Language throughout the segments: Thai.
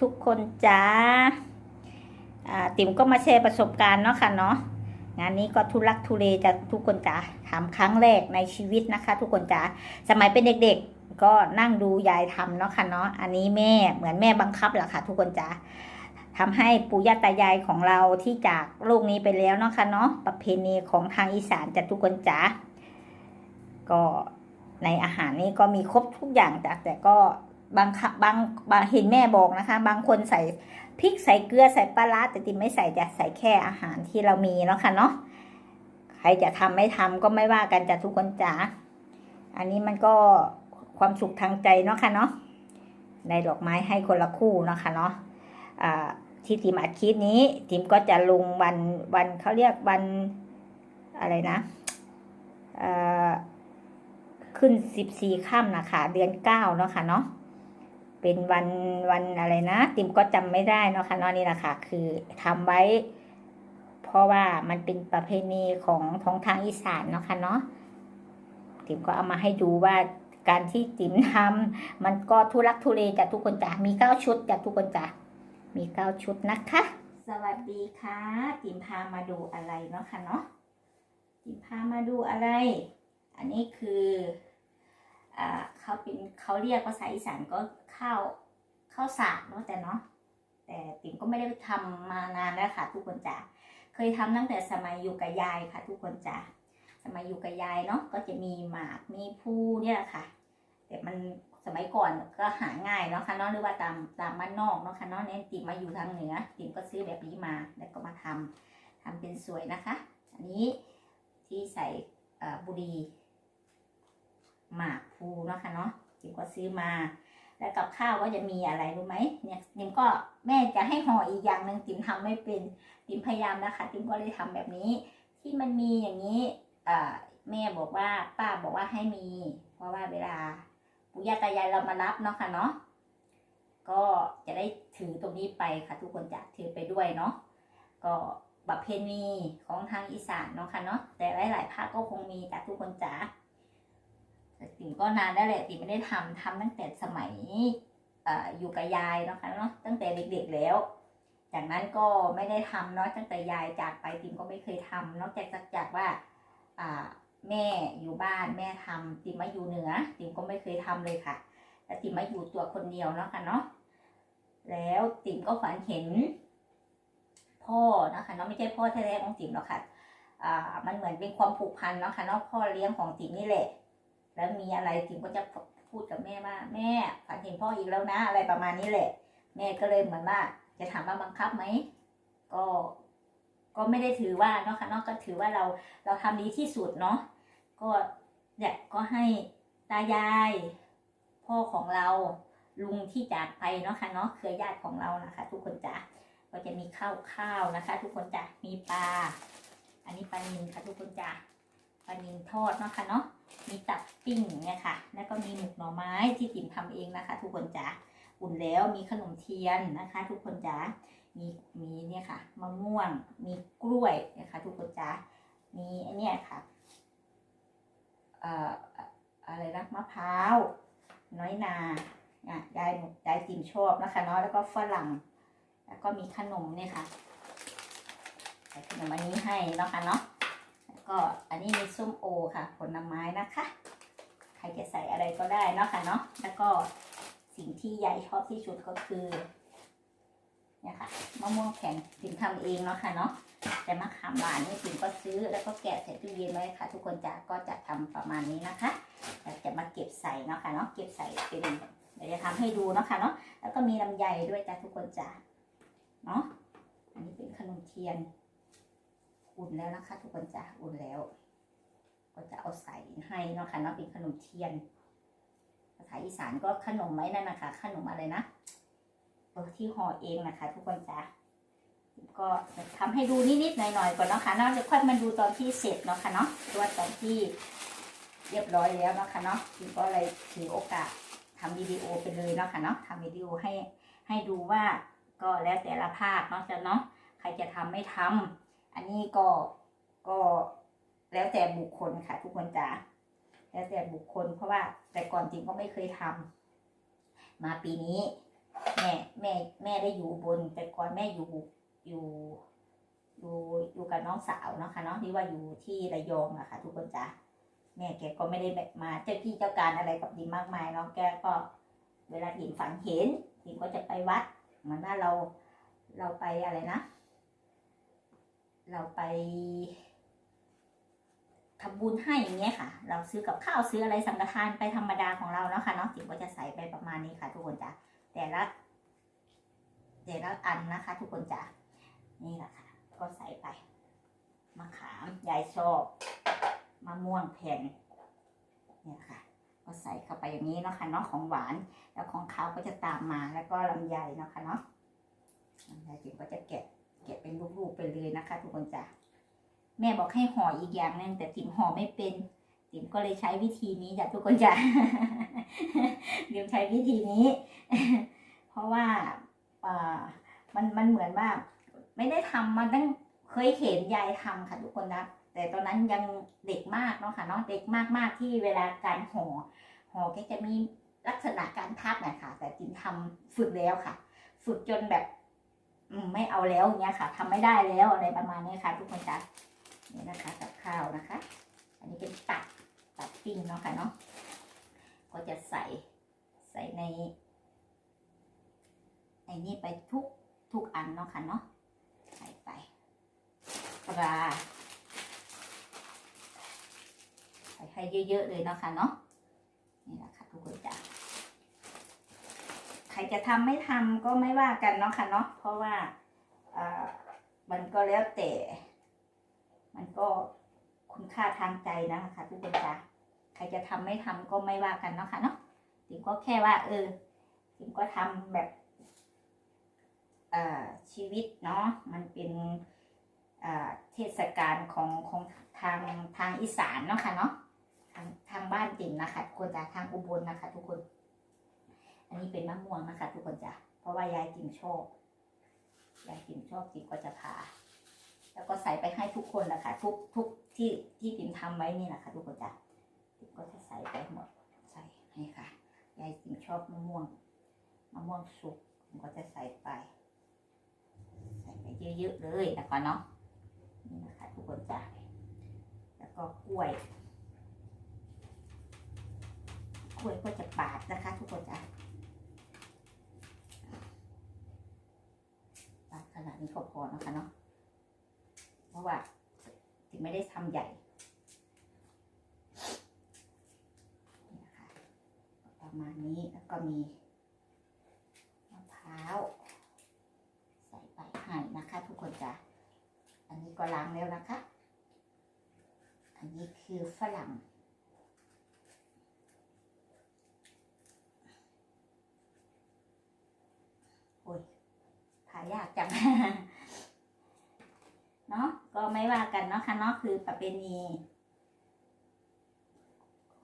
ทุกคนจ้าติ๋มก็มาแชร์ประสบการณ์เนาะค่ะเนาะงานนี้ก็ทุลักทุเลจะทุกคนจ้าทำครั้งแรกในชีวิตนะคะ ทุกคนจ้าสมัยเป็นเด็กๆ ก็นั่งดูยายทำเนาะค่ะเนาะอันนี้แม่เหมือนแม่บังคับแหละค่ะ ทุกคนจ้าทำให้ปู่ย่าตายายของเราที่จากโลกนี้ไปแล้วเนาะค่ะเนาะประเพณีของทางอีสานจ้ะทุกคนจ้าก็ในอาหารนี้ก็มีครบทุกอย่างจ้ะแต่ก็ บางคบางบางเห็นแม่บอกนะคะ บางคนใส่พริกใส่เกลือใส่ปลาร้าแต่ติมไม่ใส่จะใส่แค่อาหารที่เรามีเนาะค่ะเนาะใครจะทำไม่ทำก็ไม่ว่ากันจ้ะทุกคนจ๋าอันนี้มันก็ความสุขทางใจเนาะค่ะเนาะในดอกไม้ให้คนละคู่เนาะค่ะเนาะที่ติมอัดคลิปนี้ติมก็จะลงวันวันเขาเรียกวันอะไรนะขึ้นสิบสี่ค่ำนะคะ เดือนเก้าเนาะค่ะเนาะ เป็นวันวันอะไรนะ ติมก็จำไม่ได้เนาะค่ะนอกนี่แหละค่ะ คือทำไว้ เพราะว่ามันเป็นประเพณีของท้องทางอีสานเนาะค่ะเนาะติมก็เอามาให้ดูว่าการที่ติมทำมันก็ทุลักทุเลจากทุกคนจ้ะมีเก้าชุดจากทุกคนจ้ะมีเก้าชุดนะคะ สวัสดีค่ะติมพามาดูอะไรเนาะค่ะเนาะติมพามาดูอะไร อันนี้คือ เขาเป็นเขาเรียกภาษาอีสานก็ข้าวข้าวสากเนาะแต่เนาะแต่ติ๋มก็ไม่ได้ทำมานานแล้วค่ะ ทุกคนจ๋าเคยทำตั้งแต่สมัยอยู่กับยายค่ะ ทุกคนจ๋าสมัยอยู่กับยายเนาะก็จะมีหมากมีผู้เนี่ยแหละค่ะ แต่มันสมัยก่อนก็หาง่ายเนาะค่ะเนาะหรือว่าตามตามบ้านนอกเนาะค่ะเนาะเนี่ยติ๋มมาอยู่ทางเหนือติ๋มก็ซื้อแบบนี้มาแล้วก็มาทำทำเป็นสวยนะคะ อันนี้ที่ใส่บุรี หมากภูเนาะค่ะเนาะจิมก็ซื้อมา แล้วกับข้าวก็จะมีอะไรรู้ไหมเนี่ยจิมก็แม่จะให้ห่ออีกอย่างหนึ่งจิมทำไม่เป็นจิมพยายามนะคะจิมก็เลยทำแบบนี้ ที่มันมีอย่างนี้อ่าแม่บอกว่าป้าบอกว่าให้มี เพราะว่าเวลาปู่ย่าตายายเรามารับเนาะค่ะเนาะก็จะได้ถือตรงนี้ไปค่ะ ทุกคนจะถือไปด้วยเนาะก็ประเพณีของทางอีสานเนาะค่ะเนาะแต่หลาย ๆ ภาคก็คงมีแต่ทุกคนจ๋า ต่ติ๋มก็นานได้แหละติ๋มไม่ได้ทำทำตั้งแต่สมัยอยู่กับยายเนาะคะเนาะตั้งแต่เด็กๆแล้ว จากนั้นก็ไม่ได้ทำเนาะตั้งแต่ยายจากไปติมก็ไม่เคยทำนอกจากจากว่าอ่าแม่อยู่บ้านแม่ทำติมมาอยู่เหนือ ติมก็ไม่เคยทำเลยค่ะแต่ติมมาอยู่ตัวคนเดียวเนาะค่ะเนาะแล้วติมก็ฝันเห็น พ่อนะคะเนาะไม่ใช่พ่อแท้ๆของติมหรอกค่ะอ่ามันเหมือนเป็นความผูกพันเนาะค่ะเนาะพ่อเลี้ยงของติมนี่แหละ แล้วมีอะไรติ๋มก็จะพูดกับแม่ว่าแม่ฝันเห็นพ่ออีกแล้วนะ อะไรประมาณนี้แหละ แม่ก็เลยเหมือนว่า จะถามว่าบังคับไหมก็ก็ไม่ได้ถือว่าเนาะค่ะเนาะก็ถือว่าเราเราทำดีที่สุดเนาะก็เนี่ยก็ให้ตายาย พ่อของเราลุงที่จากไปเนาะค่ะเนาะเครือญาติของเรานะคะ ทุกคนจ้ะก็จะมีข้าวข้าวนะคะ ทุกคนจ้ะมีปลา อันนี้ปลานิลค่ะทุกคนจ้ะ ลานิลทอดเนาะค่ะเนาะมีตับปิ้งเนี่ยค่ะ แล้วก็มีหมกหน่อไม้ที่ติ๋มทำเองนะคะ ทุกคนจ๋าอุ่นแล้วมีขนมเทียนนะคะ ทุกคนจ๋ามีมีเนี่ยค่ะมะม่วงมีกล้วยนะคะ ทุกคนจ๋ามีไอเนี่ยค่ะเอ่ออะไรนะมะพร้าวน้อยนาอะยายยายติ๋มชอบนะคะเนาะแล้วก็ฝรั่ง แล้วก็มีขนมเนี่ยค่ะใส่ขนมอันนี้ให้เนาะค่ะเนาะ ก็อันนี้มีส้มโอค่ะ ผลไม้นะคะ ใครจะใส่อะไรก็ได้เนาะค่ะเนาะแล้วก็สิ่งที่ยายชอบที่สุดก็คือเนี่ยค่ะมะม่วงแข็งถึงทำเองเนาะค่ะเนาะแต่มะขามหวานนี่ถึงก็ซื้อแล้วก็แกะใส่ตู้เย็นไว้ค่ะ ทุกคนจะก็จะทำประมาณนี้นะคะเราจะมาเก็บใส่เนาะค่ะเนาะเก็บใส่เป็นเดี๋ยวจะทำให้ดูเนาะค่ะเนาะแล้วก็มีลำไยด้วยจ้ะทุกคนจ้ะเนาะอันนี้เป็นขนมเทียน อุ่นแล้วนะคะ ทุกคนจ้ะอุ่นแล้ว ก็จะเอาใส่ให้เนาะค่ะเนาะเป็นขนมเทียนภาษาอีสานก็ขนมไหมนั่นนะคะ ขนมอะไรนะที่ห่อเองนะคะ ทุกคนจ้ะก็ทำให้ดูนิดๆหน่อยๆก่อนเนาะค่ะเนาะเดี๋ยวค่อยมาดูตอนที่เสร็จเนาะค่ะเนาะตัวตอนที่เรียบร้อยแล้วเนาะค่ะเนาะจิมก็เลยถือโอกาสทำวิดีโอไปเลยเนาะค่ะเนาะทำวิดีโอให้ให้ดูว่าก็แล้วแต่ละภาคเนาะจะเนาะใครจะทำไม่ทำ อันนี้ก็ก็แล้วแต่บุคคลค่ะ ทุกคนจ๋าแล้วแต่บุคคล เพราะว่าแต่ก่อนจริงก็ไม่เคยทำมาปีนี้ แม่แม่แม่ได้อยู่บน แต่ก่อนแม่อยู่อยู่อยู่อยู่กับน้องสาวเนาะค่ะเนาะที่ว่าอยู่ที่ระยองอะค่ะ ทุกคนจ้ะแม่แกก็ไม่ได้มาเจ้าที่เจ้าการอะไรกับดิมมากมายเนาะแกก็ เวลาดิมฝันเห็นดิมก็จะไปวัดเหมือนว่าเราเราไปอะไรนะ เราไปทำบุญให้อย่างเงี้ยค่ะ เราซื้อกับข้าวซื้ออะไรสังฆทานไปธรรมดาของเราเนาะค่ะเนาะจิ๋มก็จะใส่ไปประมาณนี้ค่ะ ทุกคนจ้ะแต่ละแต่ละอันนะคะ ทุกคนจ้ะนี่แหละค่ะ ก็ใส่ไปมะขามยายชอบมะม่วงแผ่นเนี่ยค่ะ ก็ใส่เข้าไปอย่างนี้เนาะค่ะเนาะของหวาน แล้วของขาวก็จะตามมาแล้วก็ลำไยเนาะค่ะเนาะลำไยจิ๋มก็จะแกะ แกะเป็นลูกๆไปเลยนะคะ ทุกคนจ้ะแม่บอกให้ห่ออีกอย่างหนึ่งแต่ติ๋มห่อไม่เป็น ติ๋มก็เลยใช้วิธีนี้จ้ะทุกคนจ้ะติ๋มใช้วิธีนี้ เพราะว่าอมันมันเหมือนว่า ไม่ได้ทำมาตั้งเคยเห็นยายทำค่ะทุกคนนะแต่ตอนนั้นยังเด็กมากเนาะค่ะเนาะเด็กมากๆที่เวลาการห่อห่อแกจะมีลักษณะการพับน่อยค่ะแต่ติ๋มทำฝึกแล้วค่ะ ฝึกจนแบบ ไม่เอาแล้วอย่างเงี้ยค่ะทำไม่ได้แล้วอะไรประมาณนี้ค่ะทุกคนจ้ะนี่นะคะกับข้าวนะคะ อันนี้เป็นตับตับปิ้งเนาะค่ะเนาะก็จะใส่ใส่ในในนี่ไปทุกทุกอันเนาะค่ะเนาะใส่ไปปลาใส่ให้เยอะๆเลยเนาะค่ะเนาะนี่แหละคะ รจะทำไม่ทำก็ไม่ว่ากันเนาะค่ะเนาะเพราะว่าเอ่อมันก็แล้วแต่ มันก็คุณค่าทางใจนะคะทุกคนจ้ะใครจะทำไม่ทำก็ไม่ว่ากันเนาะค่ะเนาะถิงก็แค่ว่า เออถิงก็ทำแบบเอ่อชีวิตเนาะมันเป็นเอ่อเทศกาลของของทางทางอีสานเนาะค่ะเนาะทางทางบ้านติ่มนะคะทุกคนจ้ะทางอุบลนะคะ ทุกคน อันนี้เป็นมะม่วงนะคะ ทุกคนจ้ะเพราะว่ายายติ่มชอบยายติ่มชอบติ่มก็จะพาแล้วก็ใส่ไปให้ทุกคนแหละค่ะทุกทุกที่ที่ติมทำไว้นี่แหละค่ะทุกคนจ้ะติมก็จะใส่ไปหมดใส่ให้ค่ะยายติมชอบมะม่วงมะม่วงสุกติมก็จะใส่ไป ใส่ไปเยอะๆเลยนะคะเนาะนี่นะคะ ทุกคนจ้ะแล้วก็กล้วยกล้วยก็จะปาดนะคะ ทุกคนจ้ะปาดข นาดนี้ก็พอนะคะเนาะเพราะว่าถึงไม่ได้ทำใหญ่นะคะประมาณนี้แล้วก็มีมะพร้าวใส่ไปให้นะคะ ทุกคนจ้ะอันนี้ก็ล้างแล้วนะคะ อันนี้คือฝรั่งโอ้ยผ่ายากจังเนาะก็ไม่ว่ากันเนาะค่ะเนาะคือประเพณี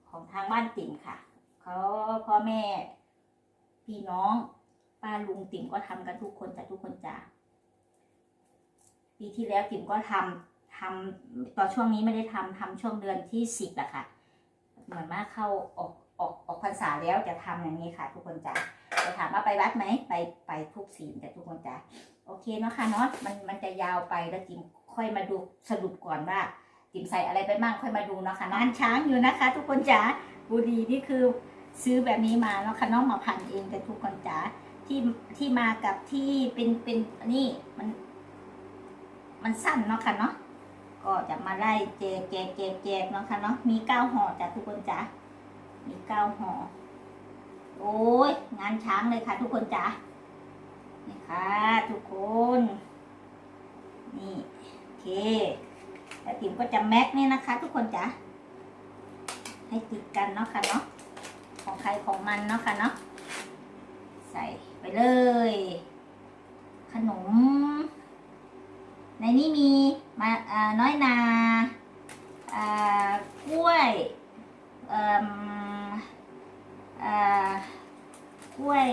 ของทางบ้านติ่มค่ะเขาพ่อแม่ พี่น้องป้าลุงติ่มก็ทำกันทุกคนจ้ะทุกคนจ้ะปีที่แล้วติ่มก็ทำทำตอนช่วงนี้ไม่ได้ทำทำช่วงเดือนที่สิบแหละค่ะ เหมือนว่าเข้าออกออกออกพรรษาแล้วจะทำอย่างนี้ค่ะ ทุกคนจ้ะ จะถามว่าไปวัดไหมไปไปทุกศีลแต่ทุกคนจ้ะโอเคเนาะค่ะเนาะมันมันจะยาวไปแล้วจิมค่อยมาดูสรุปก่อนว่าจิมใส่อะไรไปบ้างค่อยมาดูเนาะค่ะเนาะงานช้างอยู่นะคะ ทุกคนจ๋าบุรีนี่คือซื้อแบบนี้มาเนาะค่ะน้องมาพันเองแต่ทุกคนจ๋าที่ที่มากับที่เป็นเป็นนี่มัน มันสั้นเนาะค่ะเนาะก็จะมาไล่แจกแจกแจกแจกเนาะค่ะเนาะมีเก้าห่อจ้ะทุกคนจ๋ามีเก้าห่อ โอ้ยงานช้างเลยค่ะ ทุกคนจ๋านี่ค่ะ ทุกคน นี่โอเคแล้วติ๋มก็จะแม็กนี่นะคะ ทุกคนจ้ะให้ติดกันเนาะค่ะเนาะของใครของมันเนาะค่ะเนาะใส่ไปเลย ขนม ในนี้มีมาน้อยนา กล้วยอ่อ กล้วย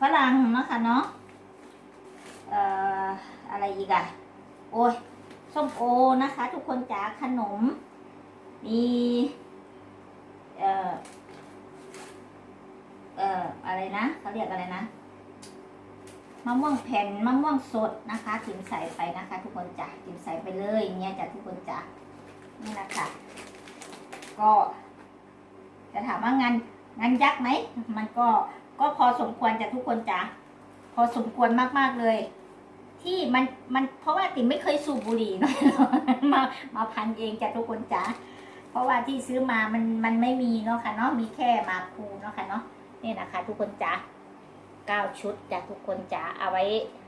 ฝรั่งเนาะค่ะเนาะอออะไรอีกอะโอ้ยส้มโอนะคะ ทุกคนจ๋าขนม มีเอ่อเอ่ออะไรนะเขาเรียกอะไรนะมะม่วงแผ่นมะม่วงสดนะคะจิ๋มใส่ไปนะคะ ทุกคนจ้ะจิ๋มใส่ไปเลยเงี้ยจ้ะทุกคนจ้ะนี่นะคะ ก็จะถามว่างานงานยักไหมมันก็ก็พอสมควรจะทุกคนจ้ะพอสมควรมากๆเลย ที่มันมันเพราะว่าติ๋มไม่เคยสูบบุหรี่เนาะมามาพันเองจ้ะทุกคนจ้ะเพราะว่าที่ซื้อมามันมันไม่มีเนาะค่ะเนาะมีแค่มาคูเนาะค่ะเนาะนี่นะคะ ทุกคนจ้ะเก้าชุดจ้ะทุกคนจ้ะเอาไว้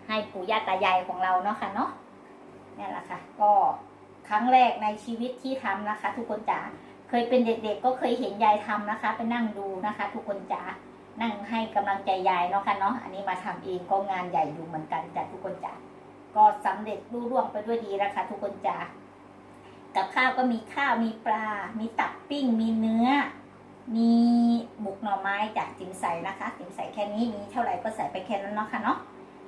ให้ปู่ย่าตายายของเราเนาะค่ะเนาะนี่แหละค่ะ ก็ครั้งแรกในชีวิตที่ทำนะคะ ทุกคนจ๋า เคยเป็นเด็กๆก็เคยเห็นยายทำนะคะ ไปนั่งดูนะคะ ทุกคนจ๋านั่งให้กำลังใจยายเนาะค่ะเนาะอันนี้มาทำเองก็งานใหญ่อยู่เหมือนกันจ้ะทุกคนจ๋าก็สำเร็จรุ่ร่วงไปด้วยดีนะคะ ทุกคนจ๋ากับข้าวก็มีข้าวมีปลา มีตับปิ้ง มีเนื้อ มีบุกหน่อไม้จากจิ๋มใส่นะคะจิ๋มใส่แค่นี้มีเท่าไหร่ก็ใส่ไปแค่นั้นเนาะค่ะเนาะ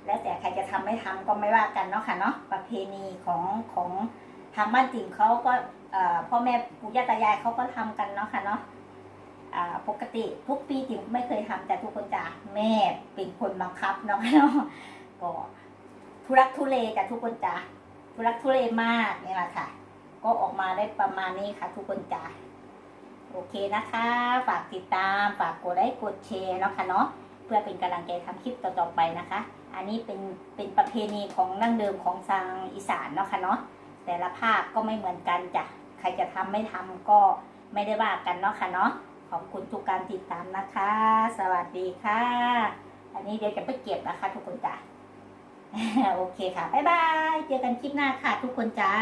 แล้วแต่ใครจะทำไม่ทำก็ไม่ว่ากันเนาะค่ะเนาะประเพณีของของ ทางบ้านจิ๋มเขาก็พ่อแม่ปู่ย่าตายายเขาก็ทำกันเนาะค่ะเนาะปกติทุกปีจิ๋มไม่เคยทำแต่ทุกคนจะแม่เป็นคนบังคับเนาะเนาะก็ทุรักทุเลจ้ะทุกคนจะทุรักทุเลมากนี่แหละค่ะ ก็ออกมาได้ประมาณนี้ค่ะ ทุกคนจ้ะโอเคนะคะ ฝากติดตามฝากกดไลค์กดแชร์เนาะค่ะเนาะเพื่อเป็นกำลังใจทำคลิปต่อๆไปนะคะ อันนี้เป็นเป็นประเพณีของนั่งเดิมของทางอีสานเนาะค่ะเนาะ แต่ละภาคก็ไม่เหมือนกันจ้ะ ใครจะทำไม่ทำก็ไม่ได้ว่ากันเนาะค่ะเนาะ ขอบคุณทุกการติดตามนะคะ สวัสดีค่ะ อันนี้เดี๋ยวจะไปเก็บนะคะทุกคนจ้ะ โอเคค่ะ บ๊ายบาย เจอกันคลิปหน้าค่ะทุกคนจ้า